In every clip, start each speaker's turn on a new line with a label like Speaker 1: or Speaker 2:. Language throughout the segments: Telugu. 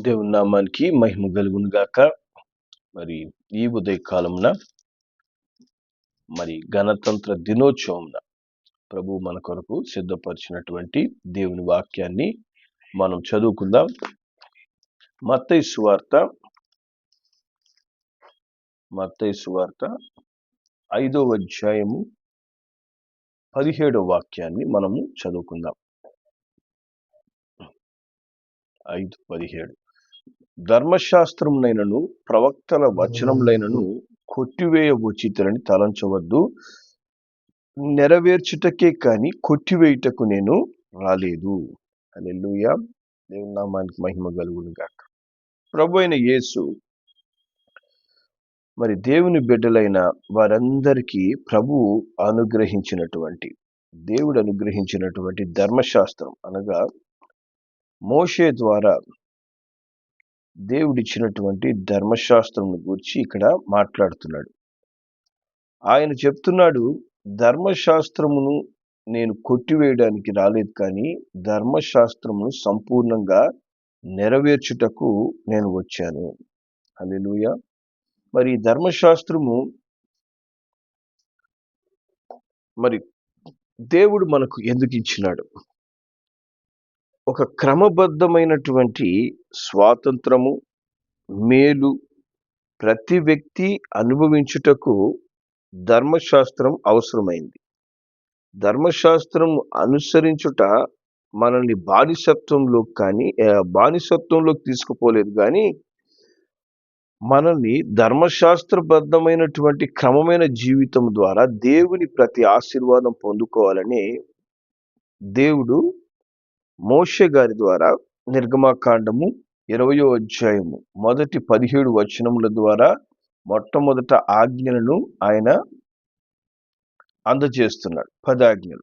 Speaker 1: దేవుని నామానికి మహిమ కలుగును గాక. మరి ఈ ఉదయకాలమున మరి గణతంత్ర దినోత్సవంన ప్రభు మన కొరకు సిద్ధపరిచినటువంటి దేవుని వాక్యాన్ని మనం చదువుకుందాం. మత్తయి సువార్త మత్తయి సువార్త ఐదవ అధ్యాయము పదిహేడవ వాక్యాన్ని మనము చదువుకుందాం. ఐదు పదిహేడు. ధర్మశాస్త్రమునైనను ప్రవక్తల వచనములైనను కొట్టివేయ ఉచితులని తలంచవద్దు. నెరవేర్చుటకే కాని కొట్టివేయుటకు నేను రాలేదు. హల్లెలూయా. దేవుని నామానికి మహిమ కలుగును గాక. ప్రభు అయిన యేసు మరి దేవుని బిడ్డలైన వారందరికీ ప్రభు అనుగ్రహించినటువంటి దేవుడు అనుగ్రహించినటువంటి ధర్మశాస్త్రం అనగా మోషే ద్వారా దేవుడిచ్చినటువంటి ధర్మశాస్త్రం గురించి ఇక్కడ మాట్లాడుతున్నాడు. ఆయన చెప్తున్నాడు ధర్మశాస్త్రమును నేను కొట్టివేయడానికి రాలేదు కానీ ధర్మశాస్త్రమును సంపూర్ణంగా నెరవేర్చుటకు నేను వచ్చాను. హల్లెలూయా. మరి ధర్మశాస్త్రము మరి దేవుడు మనకు ఎందుకు ఇచ్చినాడు? ఒక క్రమబద్ధమైనటువంటి స్వాతంత్రము మేలు ప్రతి వ్యక్తి అనుభవించుటకు ధర్మశాస్త్రం అవసరమైంది. ధర్మశాస్త్రం అనుసరించుట మనల్ని బానిసత్వంలో కానీ బానిసత్వంలోకి తీసుకుపోలేదు కానీ మనల్ని ధర్మశాస్త్రబద్ధమైనటువంటి క్రమమైన జీవితం ద్వారా దేవుని ప్రతి ఆశీర్వాదం పొందుకోవాలని దేవుడు మోషే గారి ద్వారా నిర్గమాకాండము ఇరవయో అధ్యాయము. మొదటి పదిహేడు వచనముల ద్వారా మొట్టమొదట ఆజ్ఞలను ఆయన అందజేస్తున్నాడు. పదాజ్ఞలు.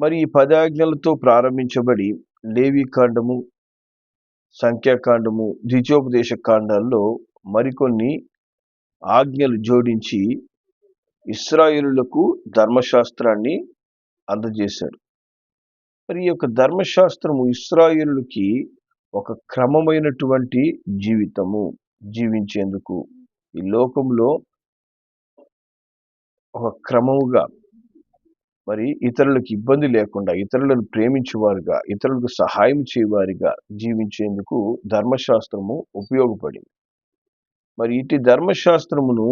Speaker 1: మరి ఈ పదాజ్ఞలతో ప్రారంభించబడి లేవికాండము సంఖ్యాకాండము ద్విజోపదేశ కాండాల్లో మరికొన్ని ఆజ్ఞలు జోడించి ఇస్రాయిలులకు ధర్మశాస్త్రాన్ని అందజేశాడు. మరి ఈ యొక్క ధర్మశాస్త్రము ఇస్రాయిలుకి ఒక క్రమమైనటువంటి జీవితము జీవించేందుకు ఈ లోకంలో ఒక క్రమముగా మరి ఇతరులకు ఇబ్బంది లేకుండా ఇతరులను ప్రేమించేవారుగా ఇతరులకు సహాయం చేయవారిగా జీవించేందుకు ధర్మశాస్త్రము ఉపయోగపడింది. మరి ఇటు ధర్మశాస్త్రమును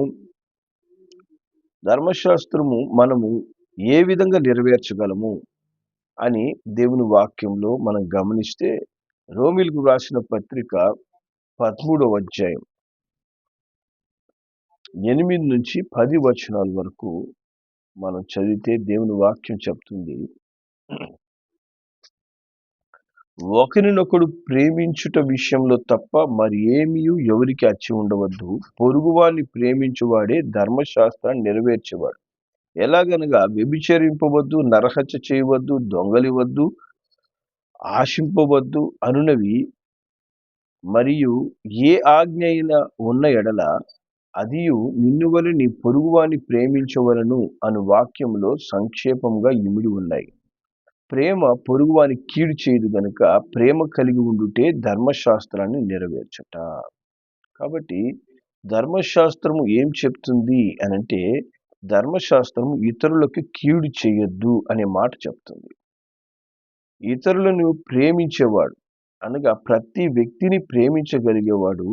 Speaker 1: ధర్మశాస్త్రము మనము ఏ విధంగా నెరవేర్చగలము? అని దేవుని వాక్యంలో మనం గమనిస్తే రోమిల్కు రాసిన పత్రిక పదమూడవ అధ్యాయం ఎనిమిది నుంచి పది వచనాల వరకు మనం చదివితే దేవుని వాక్యం చెప్తుంది. ఒకరినొకడు ప్రేమించుట విషయంలో తప్ప మరి ఏమీ ఎవరికి అచ్చి ఉండవద్దు. పొరుగువాన్ని ప్రేమించువాడే ధర్మశాస్త్రాన్ని నెరవేర్చేవాడు. ఎలాగనగా వ్యభిచరింపవద్దు నరహత్య చేయవద్దు దొంగలివద్దు ఆశింపవద్దు అనునవి మరియు ఏ ఆజ్ఞ అయినా ఉన్న ఎడల అదియు నిన్ను నీ పొరుగువాని ప్రేమించవలను అను వాక్యంలో సంక్షేపంగా ఇమిడి ఉన్నాయి. ప్రేమ పొరుగువాని కీడు చేయదు గనుక ప్రేమ కలిగి ఉండుటే ధర్మశాస్త్రాన్ని నెరవేర్చట. కాబట్టి ధర్మశాస్త్రము ఏం చెప్తుంది అనంటే ధర్మశాస్త్రం ఇతరులకు కీడు చేయొద్దు అనే మాట చెప్తుంది. ఇతరులను ప్రేమించేవాడు అనగా ప్రతి వ్యక్తిని ప్రేమించగలిగేవాడు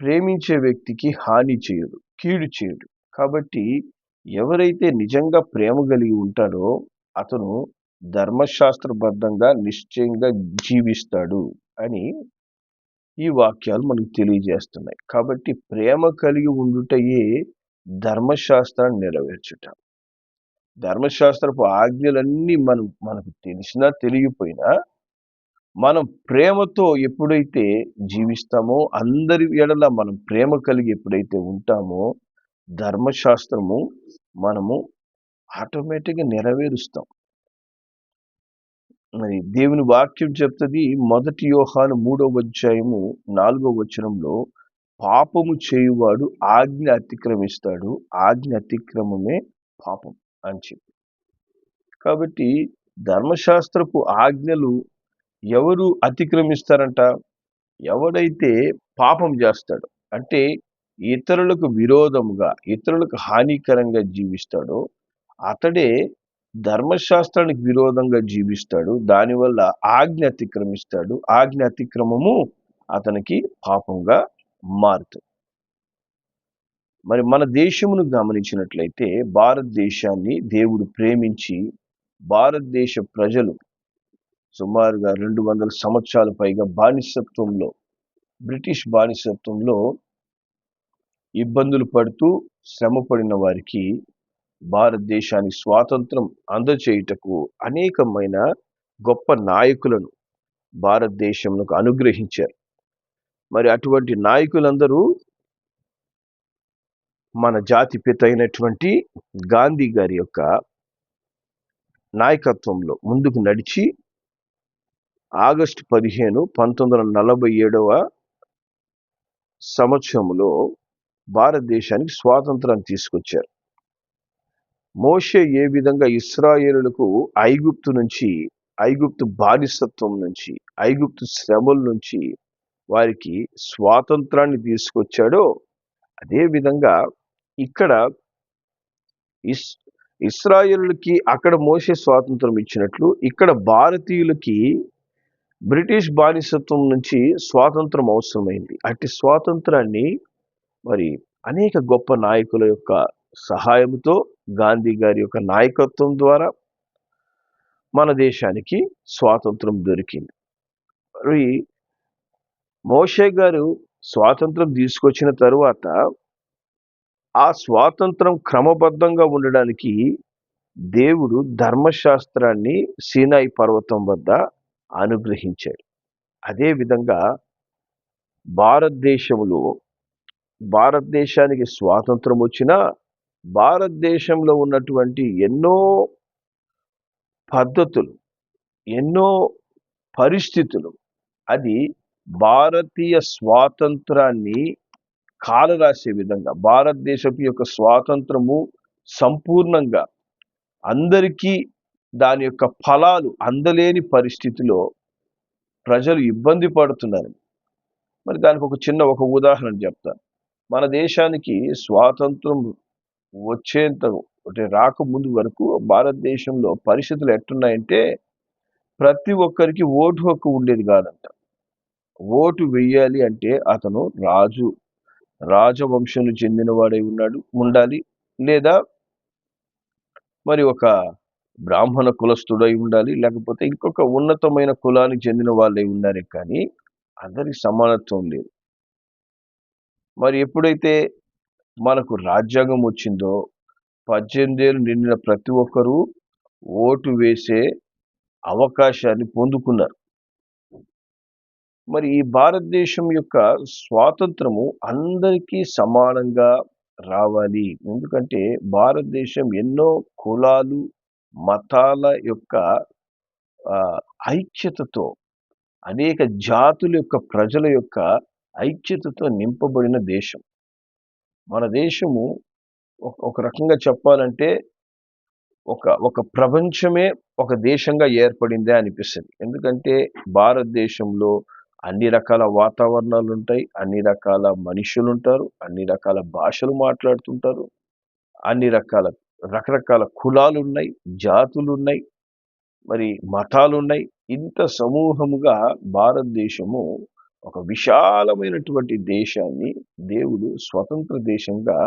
Speaker 1: ప్రేమించే వ్యక్తికి హాని చేయడు కీడు చేయడు. కాబట్టి ఎవరైతే నిజంగా ప్రేమ కలిగి ఉంటాడో అతను ధర్మశాస్త్రబద్ధంగా నిశ్చయంగా జీవిస్తాడు అని ఈ వాక్యాలు మనకు తెలియజేస్తున్నాయి. కాబట్టి ప్రేమ కలిగి ఉండుటయే ధర్మశాస్త్రాన్ని నెరవేర్చుట. ధర్మశాస్త్రపు ఆజ్ఞలన్నీ మనం మనకు తెలిసినా తెలియపోయినా మనం ప్రేమతో ఎప్పుడైతే జీవిస్తామో అందరి ఎడల మనం ప్రేమ కలిగి ఎప్పుడైతే ఉంటామో ధర్మశాస్త్రము మనము ఆటోమేటిక్గా నెరవేరుస్తాం. మరి దేవుని వాక్యం చెప్తుంది మొదటి యోహాను మూడవ అధ్యాయము నాలుగవ వచనంలో పాపము చేయువాడు ఆజ్ఞ అతిక్రమిస్తాడు ఆజ్ఞ అతిక్రమమే పాపం అని చెప్పి. కాబట్టి ధర్మశాస్త్రపు ఆజ్ఞలు ఎవరు అతిక్రమిస్తారంట? ఎవడైతే పాపం చేస్తాడో అంటే ఇతరులకు విరోధముగా ఇతరులకు హానికరంగా జీవిస్తాడో అతడే ధర్మశాస్త్రానికి విరోధంగా జీవిస్తాడు దానివల్ల ఆజ్ఞ అతిక్రమిస్తాడు ఆజ్ఞ అతిక్రమము అతనికి పాపంగా మారుతుంది మరి మన దేశమును గమనించినట్లయితే భారతదేశాన్ని దేవుడు ప్రేమించి భారతదేశ ప్రజలు సుమారుగా రెండు వందల సంవత్సరాల పైగా బానిసత్వంలో బ్రిటిష్ బానిసత్వంలో ఇబ్బందులు పడుతూ శ్రమపడిన వారికి భారతదేశానికి స్వాతంత్రం అందచేయుటకు అనేకమైన గొప్ప నాయకులను భారతదేశంలో అనుగ్రహించారు. మరి అటువంటి నాయకులందరూ మన జాతి పిత అయినటువంటి గాంధీ గారి యొక్క నాయకత్వంలో ముందుకు నడిచి ఆగస్టు పదిహేను పంతొమ్మిది వందల నలభై ఏడవ సంవత్సరంలో భారతదేశానికి స్వాతంత్రాన్ని తీసుకొచ్చారు. మోషే ఏ విధంగా ఇస్రాయేలులకు ఐగుప్తు నుంచి ఐగుప్తు బానిసత్వం నుంచి ఐగుప్తు శ్రమల నుంచి వారికి స్వాతంత్రాన్ని తీసుకొచ్చాడో అదే విధంగా ఇక్కడ ఇస్ ఇస్రాయేలులకి అక్కడ మోసే స్వాతంత్రం ఇచ్చినట్లు ఇక్కడ భారతీయులకి బ్రిటిష్ బానిసత్వం నుంచి స్వాతంత్రం అవసరమైంది. అట్టి స్వాతంత్రాన్ని మరి అనేక గొప్ప నాయకుల యొక్క సహాయంతో గాంధీ గారి యొక్క నాయకత్వం ద్వారా మన దేశానికి స్వాతంత్రం దొరికింది. మరి మోషే గారు స్వాతంత్రం తీసుకొచ్చిన తరువాత ఆ స్వాతంత్రం క్రమబద్ధంగా ఉండడానికి దేవుడు ధర్మశాస్త్రాన్ని సీనాయి పర్వతం వద్ద అనుగ్రహించాడు. అదేవిధంగా భారతదేశంలో భారతదేశానికి స్వాతంత్రం వచ్చిన భారతదేశంలో ఉన్నటువంటి ఎన్నో పద్ధతులు ఎన్నో పరిస్థితులు అది భారతీయ స్వాతంత్రాన్ని కాలరాసే విధంగా భారతదేశపు యొక్క స్వాతంత్రము సంపూర్ణంగా అందరికీ దాని యొక్క ఫలాలు అందలేని పరిస్థితిలో ప్రజలు ఇబ్బంది పడుతున్నారు. మరి దానికి ఒక చిన్న ఒక ఉదాహరణ చెప్తాను. మన దేశానికి స్వాతంత్రం వచ్చేంత అంటే రాకముందు వరకు భారతదేశంలో పరిస్థితులు ఎట్టున్నాయంటే ప్రతి ఒక్కరికి ఓటు హక్కు ఉండేది కాదంట. ఓటు వెయ్యాలి అంటే అతను రాజు. రాజవంశంలో చెందినవాడై ఉన్నాడు ఉండాలి. లేదా మరి ఒక బ్రాహ్మణ కులస్థుడై ఉండాలి లేకపోతే ఇంకొక ఉన్నతమైన కులానికి చెందిన వాళ్ళై ఉన్నారే కానీ అందరికి సమానత్వం లేదు. మరి ఎప్పుడైతే మనకు రాజ్యాంగం వచ్చిందో పద్దెనిమిది ఏళ్ళు నిండిన ప్రతి ఒక్కరూ ఓటు వేసే అవకాశాన్ని పొందుకున్నారు. మరి ఈ భారతదేశం యొక్క స్వాతంత్రము అందరికీ సమానంగా రావాలి. ఎందుకంటే భారతదేశం ఎన్నో కులాలు మతాల యొక్క ఐక్యతతో అనేక జాతుల యొక్క ప్రజల యొక్క ఐక్యతతో నింపబడిన దేశం. మన దేశము ఒక రకంగా చెప్పాలంటే ఒక ఒక ప్రపంచమే ఒక దేశంగా ఏర్పడిందే అనిపిస్తుంది. ఎందుకంటే భారతదేశంలో అన్ని రకాల వాతావరణాలు ఉంటాయి అన్ని రకాల మనుషులు ఉంటారు అన్ని రకాల భాషలు మాట్లాడుతుంటారు అన్ని రకాల రకరకాల కులాలు ఉన్నాయి జాతులు ఉన్నాయి మరి మతాలు ఉన్నాయి ఇంత సమూహముగా భారతదేశము ఒక విశాలమైనటువంటి దేశాన్ని దేవుడు స్వతంత్ర దేశంగా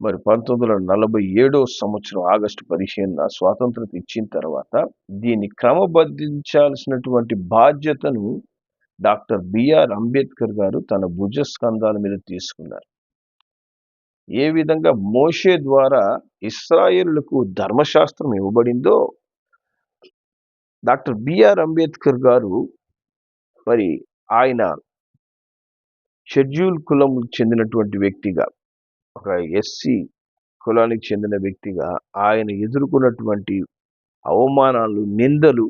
Speaker 1: మరి పంతొమ్మిది వందల నలభై ఏడో సంవత్సరం ఆగస్టు పదిహేనున స్వాతంత్రత ఇచ్చిన తర్వాత దీన్ని క్రమబద్ధించాల్సినటువంటి బాధ్యతను డాక్టర్ బిఆర్ అంబేద్కర్ గారు తన భుజస్కంధాల మీద తీసుకున్నారు. ఏ విధంగా మోషే ద్వారా ఇస్రాయేళ్ళకు ధర్మశాస్త్రం ఇవ్వబడిందో డాక్టర్ బిఆర్ అంబేద్కర్ గారు మరి ఆయన షెడ్యూల్ కులం చెందినటువంటి వ్యక్తిగా ఒక ఎస్సీ కులానికి చెందిన వ్యక్తిగా ఆయన ఎదుర్కొన్నటువంటి అవమానాలు నిందలు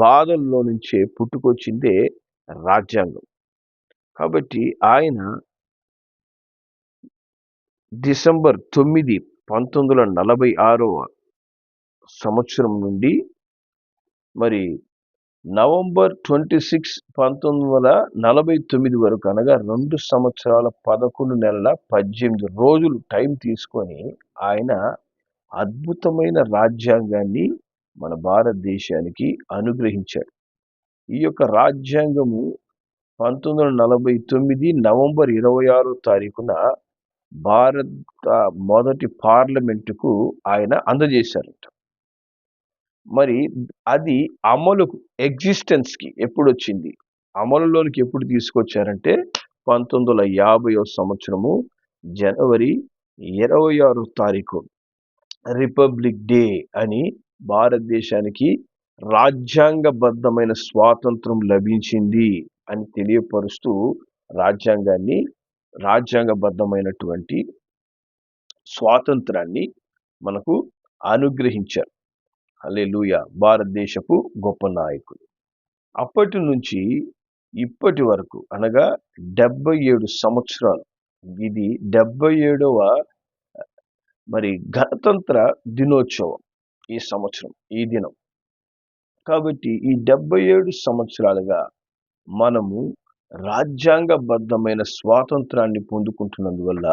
Speaker 1: బాధల్లో నుంచే పుట్టుకొచ్చిందే రాజ్యాంగం. కాబట్టి ఆయన డిసెంబర్ తొమ్మిది పంతొమ్మిది వందల నలభై ఆరవ సంవత్సరం నుండి మరి నవంబర్ ట్వంటీ సిక్స్ పంతొమ్మిది వందల నలభై తొమ్మిది వరకు అనగా రెండు సంవత్సరాల పదకొండు నెలల పద్దెనిమిది రోజులు టైం తీసుకొని ఆయన అద్భుతమైన రాజ్యాంగాన్ని మన భారతదేశానికి అనుగ్రహించాడు. ఈ యొక్క రాజ్యాంగము పంతొమ్మిది వందల నలభై తొమ్మిది నవంబర్ ఇరవై ఆరో తారీఖున భారత మొదటి పార్లమెంటుకు ఆయన అందజేశారట. మరి అది అమలుకు ఎగ్జిస్టెన్స్కి ఎప్పుడు వచ్చింది అమలులోనికి ఎప్పుడు తీసుకొచ్చారంటే పంతొమ్మిది వందల యాభైవ సంవత్సరము జనవరి ఇరవై ఆరో తారీఖు. రిపబ్లిక్ డే అని భారతదేశానికి రాజ్యాంగబద్ధమైన స్వాతంత్రం లభించింది అని తెలియపరుస్తూ రాజ్యాంగాన్ని రాజ్యాంగబద్ధమైనటువంటి స్వాతంత్రాన్ని మనకు అనుగ్రహించారు. హల్లెలూయా! భారతదేశపు గొప్ప నాయకులు. అప్పటి నుంచి ఇప్పటి వరకు అనగా డెబ్బై ఏడు సంవత్సరాలు. ఇది డెబ్బై ఏడవ మరి గణతంత్ర దినోత్సవం ఈ సంవత్సరం ఈ దినం. కాబట్టి ఈ డెబ్బై ఏడు సంవత్సరాలుగా మనము రాజ్యాంగబద్ధమైన స్వాతంత్రాన్ని పొందుకుంటున్నందువల్ల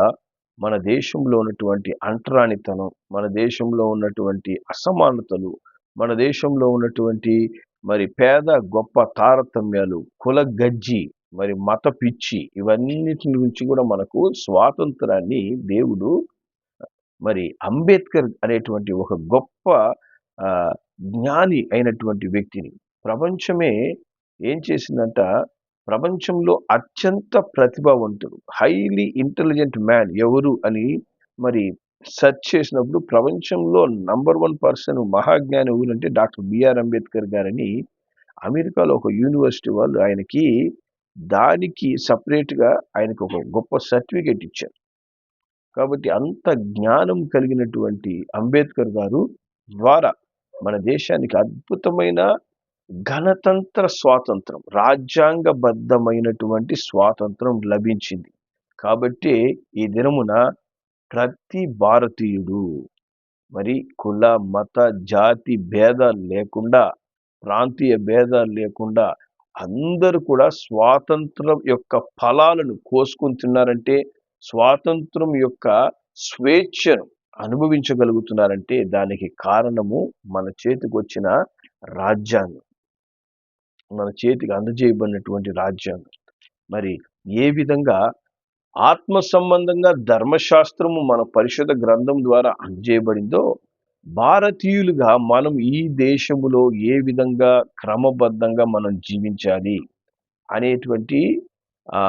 Speaker 1: మన దేశంలో ఉన్నటువంటి అంటరానితనం మన దేశంలో ఉన్నటువంటి అసమానతలు మన దేశంలో ఉన్నటువంటి మరి పేద గొప్ప తారతమ్యాలు కుల గజ్జి మరి మత పిచ్చి ఇవన్నిటి నుంచి కూడా మనకు స్వాతంత్రాన్ని దేవుడు మరి అంబేద్కర్ అనేటువంటి ఒక గొప్ప జ్ఞాని అయినటువంటి వ్యక్తిని. ప్రపంచమే ఏం చేసిందంట? ప్రపంచంలో అత్యంత ప్రతిభావంతుడు హైలీ ఇంటెలిజెంట్ మ్యాన్ ఎవరు అని మరి సెర్చ్ చేసినప్పుడు ప్రపంచంలో నంబర్ వన్ పర్సన్ మహాజ్ఞాని ఎవరంటే డాక్టర్ బిఆర్ అంబేద్కర్ గారని అమెరికాలో ఒక యూనివర్సిటీ వాళ్ళు ఆయనకి దానికి సపరేట్గా ఆయనకు ఒక గొప్ప సర్టిఫికేట్ ఇచ్చారు. కాబట్టి అంత జ్ఞానం కలిగినటువంటి అంబేద్కర్ గారు ద్వారా మన దేశానికి అద్భుతమైన గణతంత్ర స్వాతంత్రం రాజ్యాంగబద్ధమైనటువంటి స్వాతంత్రం లభించింది. కాబట్టి ఈ దినమున ప్రతి భారతీయుడు మరి కుల మత జాతి భేదాలు లేకుండా ప్రాంతీయ భేదాలు లేకుండా అందరూ కూడా స్వాతంత్రం యొక్క ఫలాలను కోసుకుని తిన్నారంటే స్వాతంత్రం యొక్క స్వేచ్ఛను అనుభవించగలుగుతున్నారంటే దానికి కారణము మన చేతికి వచ్చిన రాజ్యాంగం. మన చేతికి అందజేయబడినటువంటి రాజ్యాంగం. మరి ఏ విధంగా ఆత్మ సంబంధంగా ధర్మశాస్త్రము మన పరిశుద్ధ గ్రంథం ద్వారా అందజేయబడిందో భారతీయులుగా మనం ఈ దేశములో ఏ విధంగా క్రమబద్ధంగా మనం జీవించాలి అనేటువంటి ఆ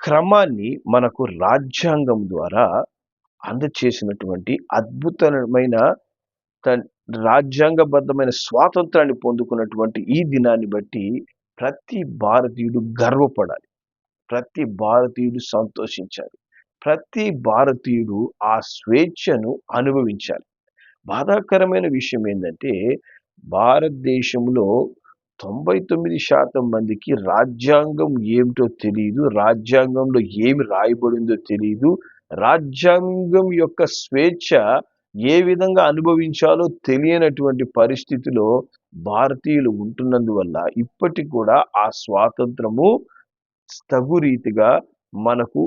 Speaker 1: క్రమాన్ని మనకు రాజ్యాంగం ద్వారా అందచేసినటువంటి అద్భుతమైన త- రాజ్యాంగబద్ధమైన స్వాతంత్రాన్ని పొందుకున్నటువంటి ఈ దినాన్ని బట్టి ప్రతి భారతీయుడు గర్వపడాలి. ప్రతి భారతీయుడు సంతోషించాలి. ప్రతి భారతీయుడు ఆ స్వేచ్ఛను అనుభవించాలి. బాధాకరమైన విషయం ఏంటంటే భారతదేశంలో తొంభై తొమ్మిది శాతం మందికి రాజ్యాంగం ఏమిటో తెలియదు రాజ్యాంగంలో ఏమి రాయబడిందో తెలియదు రాజ్యాంగం యొక్క స్వేచ్ఛ ఏ విధంగా అనుభవించాలో తెలియనటువంటి పరిస్థితిలో భారతీయులు ఉంటున్నందువల్ల ఇప్పటికి కూడా ఆ స్వాతంత్రము తగు రీతిగా మనకు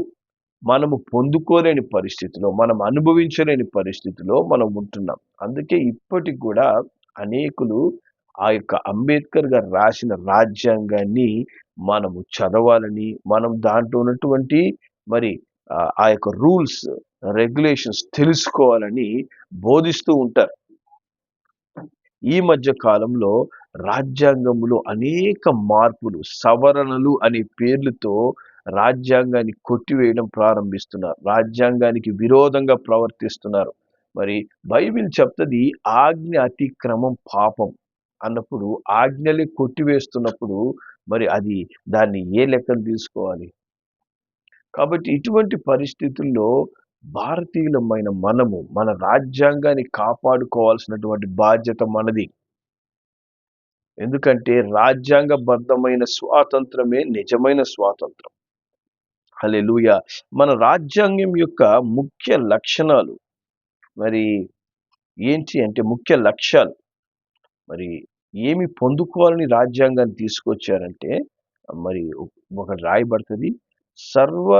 Speaker 1: మనము పొందుకోలేని పరిస్థితిలో మనం అనుభవించలేని పరిస్థితిలో మనం ఉంటున్నాం. అందుకే ఇప్పటికి కూడా అనేకులు ఆ యొక్క అంబేద్కర్ గారు రాసిన రాజ్యాంగాన్ని మనము చదవాలని మనం దాంట్లో ఉన్నటువంటి మరి ఆ యొక్క రూల్స్ రెగ్యులేషన్స్ తెలుసుకోవాలని బోధిస్తూ ఉంటారు. ఈ మధ్య కాలంలో రాజ్యాంగంలో అనేక మార్పులు సవరణలు అనే పేర్లతో రాజ్యాంగాన్ని కొట్టివేయడం ప్రారంభిస్తున్నారు. రాజ్యాంగానికి విరోధంగా ప్రవర్తిస్తున్నారు. మరి బైబిల్ చెప్తుంది ఆజ్ఞ అతిక్రమం పాపం అన్నప్పుడు ఆజ్ఞలే కొట్టివేస్తున్నప్పుడు మరి అది దాన్ని ఏ లెక్కను తీసుకోవాలి? కాబట్టి ఇటువంటి పరిస్థితుల్లో భారతీయులమైన మనము మన రాజ్యాంగాన్ని కాపాడుకోవాల్సినటువంటి బాధ్యత మనది. ఎందుకంటే రాజ్యాంగబద్ధమైన స్వాతంత్రమే నిజమైన స్వాతంత్రం. హల్లెలూయ! మన రాజ్యాంగం యొక్క ముఖ్య లక్షణాలు మరి ఏంటి అంటే ముఖ్య లక్ష్యాలు మరి ఏమి పొందుకోవాలని రాజ్యాంగాన్ని తీసుకొచ్చారంటే మరి ఒకటి రాయబడుతుంది సర్వ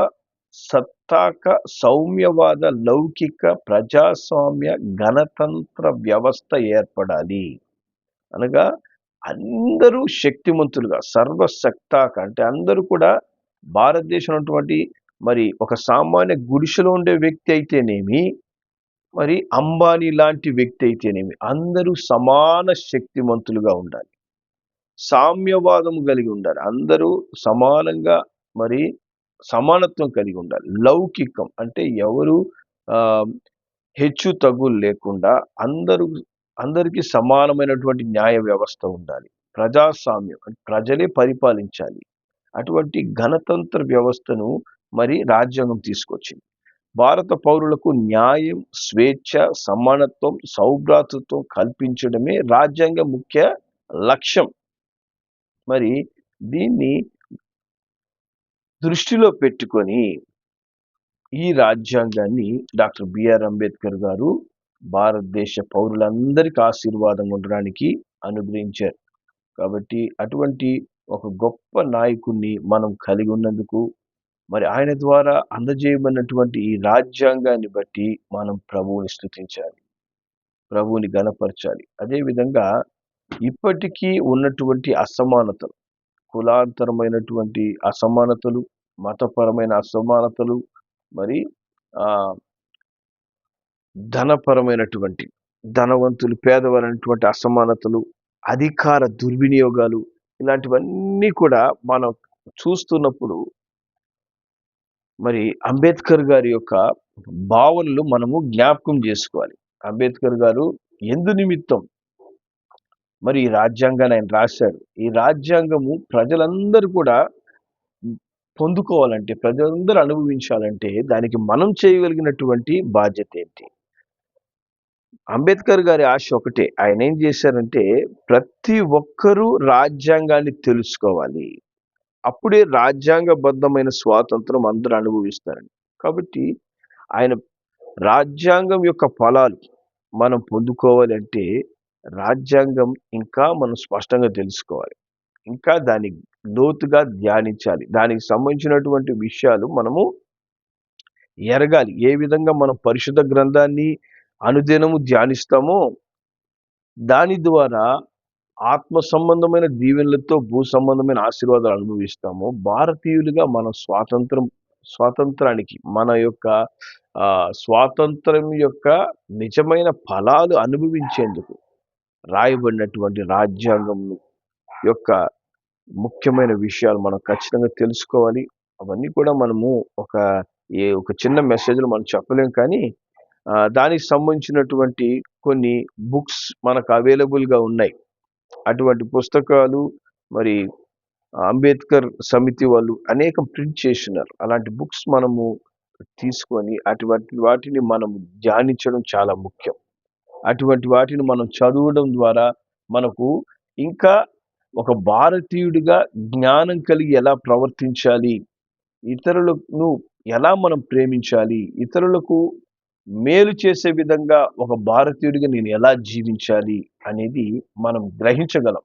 Speaker 1: సత్తాక సౌమ్యవాద లౌకిక ప్రజాస్వామ్య గణతంత్ర వ్యవస్థ ఏర్పడాలి అనగా అందరూ శక్తిమంతులుగా సర్వసత్తాక అంటే అందరూ కూడా భారతదేశం ఉన్నటువంటి మరి ఒక సామాన్య గుడిసెలో ఉండే వ్యక్తి అయితేనేమి మరి అంబానీ లాంటి వ్యక్తి అయితేనేమి అందరూ సమాన శక్తిమంతులుగా ఉండాలి సామ్యవాదం కలిగి ఉండాలి అందరూ సమానంగా మరి సమానత్వం కలిగి ఉండాలి. లౌకికం అంటే ఎవరు హెచ్చు తగ్గులు లేకుండా అందరూ అందరికీ సమానమైనటువంటి న్యాయ వ్యవస్థ ఉండాలి. ప్రజాస్వామ్యం ప్రజలే పరిపాలించాలి. అటువంటి గణతంత్ర వ్యవస్థను మరి రాజ్యాంగం తీసుకొచ్చింది. భారత పౌరులకు న్యాయం స్వేచ్ఛ సమానత్వం సౌభ్రాతృత్వం కల్పించడమే రాజ్యాంగ ముఖ్య లక్ష్యం. మరి దీన్ని దృష్టిలో పెట్టుకొని ఈ రాజ్యాంగాన్ని డాక్టర్ బిఆర్ అంబేద్కర్ గారు భారతదేశ పౌరులందరికీ ఆశీర్వాదం ఉండడానికి అనుగ్రహించారు. కాబట్టి అటువంటి ఒక గొప్ప నాయకుణ్ణి మనం కలిగి ఉన్నందుకు మరి ఆయన ద్వారా అందజేయబడినటువంటి ఈ రాజ్యాంగాన్ని బట్టి మనం ప్రభువుని స్థుతించాలి ప్రభువుని గణపరచాలి. అదేవిధంగా ఇప్పటికీ ఉన్నటువంటి అసమానతలు కులాంతరమైనటువంటి అసమానతలు మతపరమైన అసమానతలు మరి ధనపరమైనటువంటి ధనవంతులు పేదవారైనటువంటి అసమానతలు అధికార దుర్వినియోగాలు ఇలాంటివన్నీ కూడా మనం చూస్తున్నప్పుడు మరి అంబేద్కర్ గారి యొక్క భావనలు మనము జ్ఞాపకం చేసుకోవాలి. అంబేద్కర్ గారు ఎందు నిమిత్తం మరి ఈ రాజ్యాంగాన్ని ఆయన రాశాడు ఈ రాజ్యాంగము ప్రజలందరూ కూడా పొందుకోవాలంటే ప్రజలందరూ అనుభవించాలంటే దానికి మనం చేయగలిగినటువంటి బాధ్యత ఏంటి? అంబేద్కర్ గారి ఆశ ఒకటే. ఆయన ఏం చేశారంటే ప్రతి ఒక్కరూ రాజ్యాంగాన్ని తెలుసుకోవాలి. అప్పుడే రాజ్యాంగబద్ధమైన స్వాతంత్రం అందరూ అనుభవిస్తారండి కాబట్టి ఆయన రాజ్యాంగం యొక్క ఫలాలు మనం పొందుకోవాలంటే రాజ్యాంగం ఇంకా మనం స్పష్టంగా తెలుసుకోవాలి. ఇంకా దాని లోతుగా ధ్యానించాలి. దానికి సంబంధించినటువంటి విషయాలు మనము ఎరగాలి. ఏ విధంగా మనం పరిశుద్ధ గ్రంథాన్ని అనుదినము ధ్యానిస్తామో దాని ద్వారా ఆత్మ సంబంధమైన దీవెనలతో భూ సంబంధమైన ఆశీర్వాదాలు అనుభవిస్తామో భారతీయులుగా మన స్వాతంత్రం స్వాతంత్రానికి మన యొక్క స్వాతంత్రం యొక్క నిజమైన ఫలాలు అనుభవించేందుకు రాయబడినటువంటి రాజ్యాంగం యొక్క ముఖ్యమైన విషయాలు మనం ఖచ్చితంగా తెలుసుకోవాలి. అవన్నీ కూడా మనము ఒక ఏ ఒక చిన్న మెసేజ్లు మనం చెప్పలేం కానీ దానికి సంబంధించినటువంటి కొన్ని బుక్స్ మనకు అవైలబుల్గా ఉన్నాయి. అటువంటి పుస్తకాలు మరి అంబేద్కర్ సమితి వాళ్ళు అనేకం ప్రింట్ చేసినారు. అలాంటి బుక్స్ మనము తీసుకొని అటువంటి వాటిని మనం ధ్యానించడం చాలా ముఖ్యం. అటువంటి వాటిని మనం చదవడం ద్వారా మనకు ఇంకా ఒక భారతీయుడిగా జ్ఞానం కలిగి ఎలా ప్రవర్తించాలి ఇతరులను ఎలా మనం ప్రేమించాలి ఇతరులకు మేలు చేసే విధంగా ఒక భారతీయుడిగా నేను ఎలా జీవించాలి అనేది మనం గ్రహించగలం.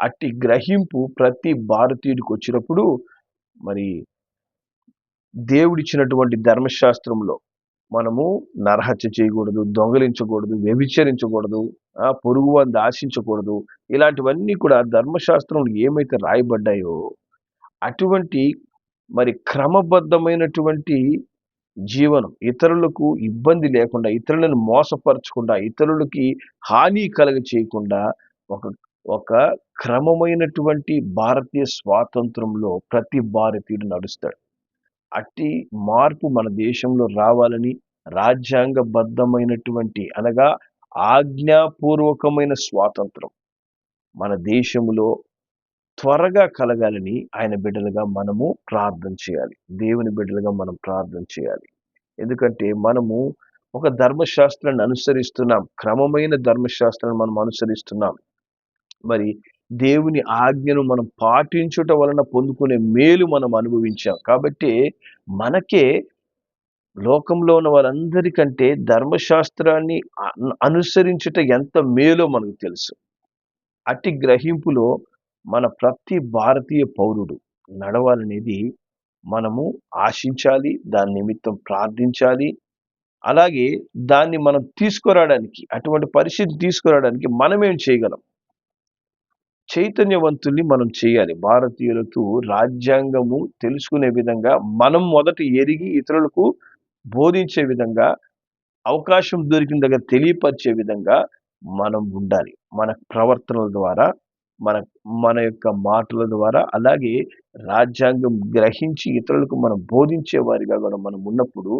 Speaker 1: అట్టి గ్రహింపు ప్రతి భారతీయుడికి వచ్చినప్పుడు మరి దేవుడిచ్చినటువంటి ధర్మశాస్త్రంలో మనము నరహత్య చేయకూడదు దొంగలించకూడదు వ్యభిచరించకూడదు పొరుగు వంద ఆశించకూడదు ఇలాంటివన్నీ కూడా ధర్మశాస్త్రంలో ఏమైతే రాయబడ్డాయో అటువంటి మరి క్రమబద్ధమైనటువంటి జీవనం ఇతరులకు ఇబ్బంది లేకుండా ఇతరులను మోసపరచకుండా ఇతరులకి హాని కలగ చేయకుండా ఒక ఒక క్రమమైనటువంటి భారతీయ స్వాతంత్రంలో ప్రతి భారతీయుడు నడుస్తాడు. అట్టి మార్పు మన దేశంలో రావాలని రాజ్యాంగబద్ధమైనటువంటి అనగా ఆజ్ఞాపూర్వకమైన స్వాతంత్రం. మన దేశంలో త్వరగా కలగాలని ఆయన బిడ్డలుగా మనము ప్రార్థన చేయాలి. దేవుని బిడ్డలుగా మనం ప్రార్థన చేయాలి. ఎందుకంటే మనము ఒక ధర్మశాస్త్రాన్ని అనుసరిస్తున్నాం. క్రమమైన ధర్మశాస్త్రాన్ని మనం అనుసరిస్తున్నాం. మరి దేవుని ఆజ్ఞను మనం పాటించుట వలన పొందుకునే మేలు మనం అనుభవించాం. కాబట్టి మనకే లోకంలో ఉన్న వారందరికంటే ధర్మశాస్త్రాన్ని అనుసరించుట ఎంత మేలో మనకు తెలుసు. అట్టి గ్రహింపులో మన ప్రతి భారతీయ పౌరుడు నడవాలనేది మనము ఆశించాలి దాని నిమిత్తం ప్రార్థించాలి. అలాగే దాన్ని మనం తీసుకురావడానికి అటువంటి పరిస్థితి తీసుకురావడానికి మనమేం చేయగలం? చైతన్యవంతుల్ని మనం చేయాలి. భారతీయులతో రాజ్యాంగము తెలుసుకునే విధంగా మనం మొదట ఎరిగి ఇతరులకు బోధించే విధంగా అవకాశం దొరికిన దగ్గర తెలియపరిచే విధంగా మనం ఉండాలి. మన ప్రవర్తనల ద్వారా మన మన యొక్క మాటల ద్వారా అలాగే రాజ్యాంగం గ్రహించి ఇతరులకు మనం బోధించే వారిగా కూడా మనం ఉన్నప్పుడు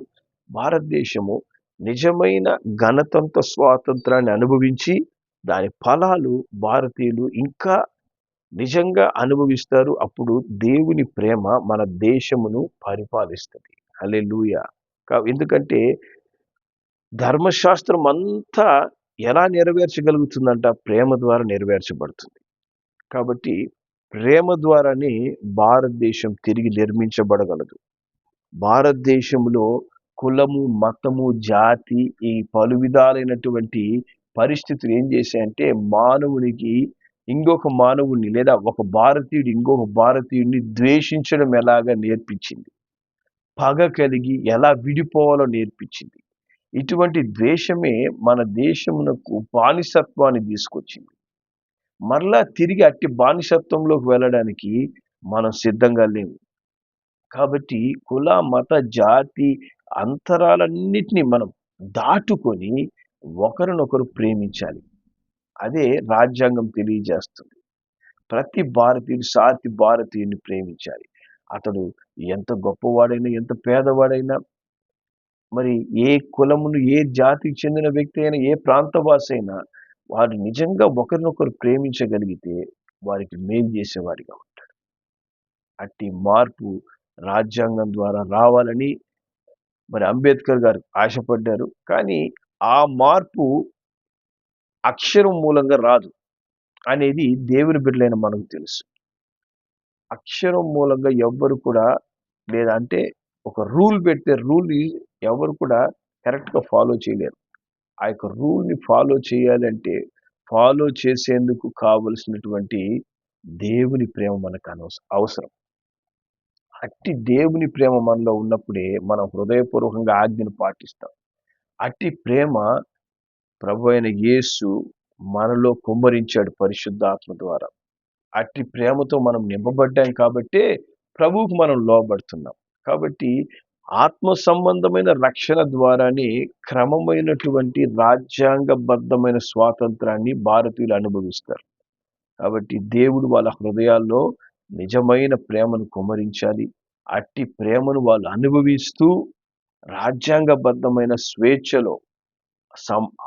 Speaker 1: భారతదేశము నిజమైన గణతంత్ర స్వాతంత్రాన్ని అనుభవించి దాని ఫలాలు భారతీయులు ఇంకా నిజంగా అనుభవిస్తారు. అప్పుడు దేవుని ప్రేమ మన దేశమును పరిపాలిస్తుంది. కా ఎందుకంటే ధర్మశాస్త్రం అంతా ఎలా నెరవేర్చగలుగుతుందంట? ప్రేమ ద్వారా నెరవేర్చబడుతుంది. కాబట్టి ప్రేమ ద్వారానే భారతదేశం తిరిగి నిర్మించబడగలదు. భారతదేశంలో కులము మతము జాతి ఈ పలు విధాలైనటువంటి పరిస్థితులు ఏం చేశాయంటే మానవునికి ఇంకొక మానవుని లేదా ఒక భారతీయుడు ఇంకొక భారతీయుడిని ద్వేషించడం ఎలాగా నేర్పించింది? పగ కలిగి ఎలా విడిపోవాలో నేర్పించింది. ఇటువంటి ద్వేషమే మన దేశమునకు బానిసత్వాన్ని తీసుకొచ్చింది. మరలా తిరిగి అట్టి బానిసత్వంలోకి వెళ్ళడానికి మనం సిద్ధంగా లేము. కాబట్టి కుల మత జాతి అంతరాలన్నిటినీ మనం దాటుకొని ఒకరినొకరు ప్రేమించాలి. అదే రాజ్యాంగం తెలియజేస్తుంది. ప్రతి భారతీయుడు సాతి భారతీయుని ప్రేమించాలి. అతడు ఎంత గొప్పవాడైనా ఎంత పేదవాడైనా మరి ఏ కులమును ఏ జాతికి చెందిన వ్యక్తి అయినా ఏ ప్రాంతవాసి అయినా వారు నిజంగా ఒకరినొకరు ప్రేమించగలిగితే వారికి మేలు చేసేవారిగా ఉంటాడు అట్టి మార్పు రాజ్యాంగం ద్వారా రావాలని మరి అంబేద్కర్ గారు ఆశపడ్డారు. కానీ ఆ మార్పు అక్షరం మూలంగా రాదు అనేది దేవుని బిడ్డలైన మనకు తెలుసు. అక్షరం మూలంగా ఎవ్వరు కూడా లేదా అంటే ఒక రూల్ పెడితే రూల్ని ఎవరు కూడా కరెక్ట్గా ఫాలో చేయలేరు. ఆ యొక్క రూల్ని ఫాలో చేయాలంటే ఫాలో చేసేందుకు కావలసినటువంటి దేవుని ప్రేమ మనకు అవసరం. అట్టి దేవుని ప్రేమ మనలో ఉన్నప్పుడే మనం హృదయపూర్వకంగా ఆజ్ఞను పాటిస్తాం. అట్టి ప్రేమ ప్రభు అయిన యేసు మనలో కుమ్మరించాడు పరిశుద్ధాత్మ ద్వారా. అట్టి ప్రేమతో మనం నింపబడ్డాం కాబట్టే ప్రభువుకు మనం లోబడుతున్నాం. కాబట్టి ఆత్మ సంబంధమైన రక్షణ ద్వారానే క్రమమైనటువంటి రాజ్యాంగబద్ధమైన స్వాతంత్రాన్ని భారతీయులు అనుభవిస్తారు. కాబట్టి దేవుడు వాళ్ళ హృదయాల్లో నిజమైన ప్రేమను కుమరించాలి. అట్టి ప్రేమను వాళ్ళు అనుభవిస్తూ రాజ్యాంగబద్ధమైన స్వేచ్ఛలో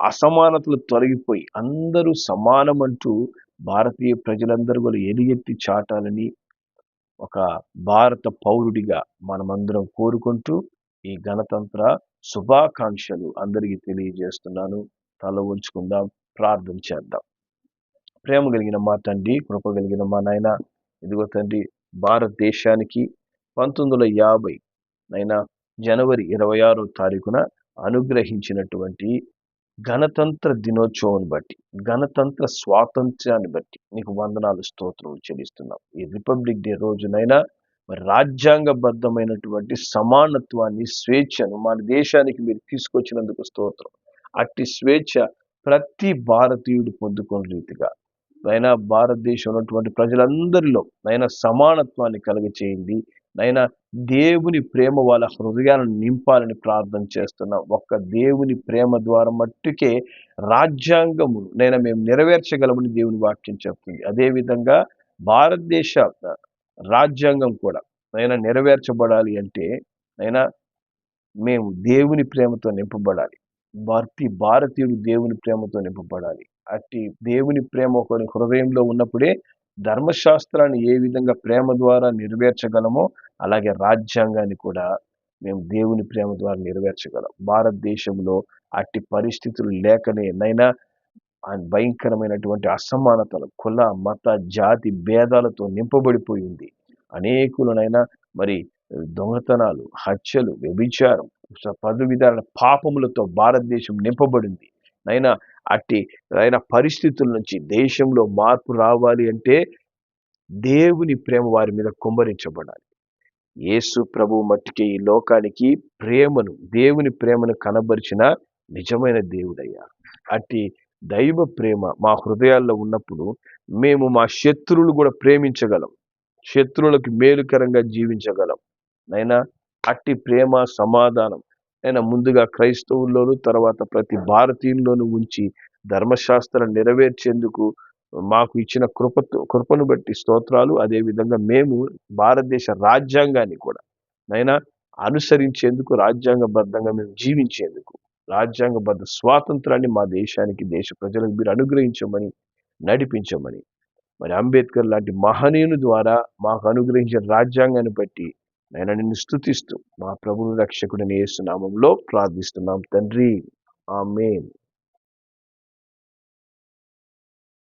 Speaker 1: అసమానతలు తొలగిపోయి అందరూ సమానమంటూ భారతీయ ప్రజలందరూ కూడా ఎలుగెత్తి చాటాలని ఒక భారత పౌరుడిగా మనమందరం కోరుకుంటూ ఈ గణతంత్ర శుభాకాంక్షలు అందరికీ తెలియజేస్తున్నాను. తల ఉంచుకుందాం ప్రార్థన చేద్దాం. ప్రేమ కలిగిన మా తండ్రి కృప కలిగిన మా నాయన ఇదిగో తండ్రి భారతదేశానికి పంతొమ్మిది వందల యాభై నైనా జనవరి ఇరవై ఆరో తారీఖున అనుగ్రహించినటువంటి గణతంత్ర దినోత్సవం బట్టి గణతంత్ర స్వాతంత్ర్యాన్ని బట్టి నీకు వందనాలు స్తోత్రం చెల్లిస్తున్నాం. ఈ రిపబ్లిక్ డే రోజునైనా మరి రాజ్యాంగబద్ధమైనటువంటి సమానత్వాన్ని స్వేచ్ఛను మన దేశానికి మీరు తీసుకొచ్చినందుకు స్తోత్రం. అట్టి స్వేచ్ఛ ప్రతి భారతీయుడు పొందుకున్న రీతిగా నైనా భారతదేశం ఉన్నటువంటి ప్రజలందరిలో నైనా సమానత్వాన్ని కలుగచేయింది నైనా దేవుని ప్రేమ వాళ్ళ హృదయాలను నింపాలని ప్రార్థన చేస్తున్నాం ఒక్క దేవుని ప్రేమ ద్వారా మట్టుకే రాజ్యాంగము నేను మేము నెరవేర్చగలమని దేవుని వాక్యం చెప్తుంది. అదేవిధంగా భారతదేశ రాజ్యాంగం కూడా నైనా నెరవేర్చబడాలి అంటే నైనా మేము దేవుని ప్రేమతో నింపబడాలి. భర్తి భారతీయుడు దేవుని ప్రేమతో నింపబడాలి. అట్టి దేవుని ప్రేమ ఒకరి హృదయంలో ఉన్నప్పుడే ధర్మశాస్త్రాన్ని ఏ విధంగా ప్రేమ ద్వారా నెరవేర్చగలమో అలాగే రాజ్యాంగాన్ని కూడా మేము దేవుని ప్రేమ ద్వారా నెరవేర్చగలం. భారతదేశంలో అట్టి పరిస్థితులు లేకనే నైనా భయంకరమైనటువంటి అసమానతలు కుల మత జాతి భేదాలతో నింపబడిపోయింది. అనేకులనైనా మరి దొంగతనాలు హత్యలు వ్యభిచారం పదు పాపములతో భారతదేశం నింపబడింది. నైనా అట్టి అయిన పరిస్థితుల నుంచి దేశంలో మార్పు రావాలి అంటే దేవుని ప్రేమ వారి మీద కుమ్మరించబడాలి. యేసు ప్రభు మట్టికి ఈ లోకానికి ప్రేమను దేవుని ప్రేమను కనబరిచిన నిజమైన దేవుడయ్యా. అట్టి దైవ ప్రేమ మా హృదయాల్లో ఉన్నప్పుడు మేము మా శత్రువులు కూడా ప్రేమించగలం. శత్రువులకు మేలుకరంగా జీవించగలం. నైనా అట్టి ప్రేమ సమాధానం అయినా ముందుగా క్రైస్తవుల్లోనూ తర్వాత ప్రతి భారతీయుల్లోనూ ఉంచి ధర్మశాస్త్రం నెరవేర్చేందుకు మాకు ఇచ్చిన కృప కృపను బట్టి స్తోత్రాలు. అదేవిధంగా మేము భారతదేశ రాజ్యాంగాన్ని కూడా నైనా అనుసరించేందుకు రాజ్యాంగబద్ధంగా మేము జీవించేందుకు రాజ్యాంగబద్ధ స్వాతంత్రాన్ని మా దేశానికి దేశ ప్రజలకు మీరు అనుగ్రహించమని నడిపించమని మరి అంబేద్కర్ లాంటి మహనీయుని ద్వారా మాకు అనుగ్రహించిన రాజ్యాంగాన్ని బట్టి నేను నిన్ను స్థుతిస్తూ మా ప్రభువు రక్షకుడిని యేసు నామంలో ప్రార్థిస్తున్నాం తండ్రి. ఆమెన్.